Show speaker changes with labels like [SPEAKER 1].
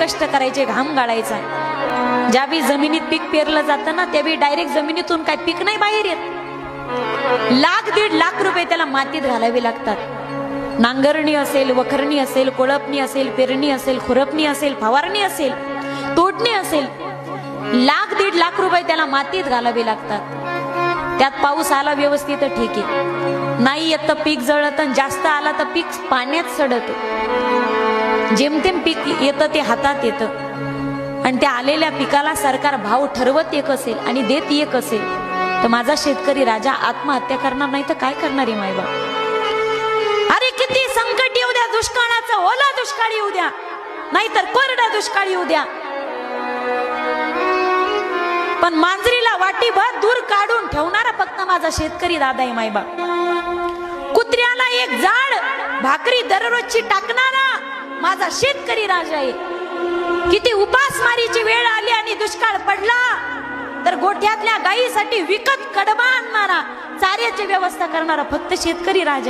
[SPEAKER 1] कष्ट करायचे घाम गाळायचा. ज्यावेळी जमिनीत पीक पेरलं जातं ना त्यावेळी डायरेक्ट जमिनीतून काय पीक नाही बाहेर येत. लाख दीड लाख रुपये त्याला मातीत घालावे लागतात. नांगरणी असेल वखरणी असेल कोळपणी असेल पेरणी असेल खुरपणी असेल फवारणी असेल तोडणी असेल लाख दीड लाख रुपये त्याला मातीत घालावे लागतात. त्यात पाऊस आला व्यवस्थित तर ठीक आहे. नाही येत तर पीक जळत आणि जास्त आला तर पीक पाण्यात सडत. जेमतेम पीक येतं ते हातात येतं. आणि त्या आलेल्या पिकाला सरकार भाव ठरवत एक असेल आणि देत एक असेल तर माझा शेतकरी राजा आत्महत्या करणार नाही तर काय करणार आहे मायबा अरे किती संकट येऊ द्या दुष्काळाचं ओला दुष्काळ येऊ द्या. नाहीतर कोरडा दुष्काळ येऊ द्या. पण मांजरीला वाटीभर दूर काढून ठेवणार माझा शेतकरी दादा आहे मायबा कुत्र्याला एक जाड भाकरी दररोजची टाकणारा माझा शेतकरी राजा आहे. किती उपासमारीची वेळ आली आणि दुष्काळ पडला तर गोठ्यातल्या गायीसाठी विकत कडबा आणणारा चाऱ्याची व्यवस्था करणारा फक्त शेतकरी राजा आहे.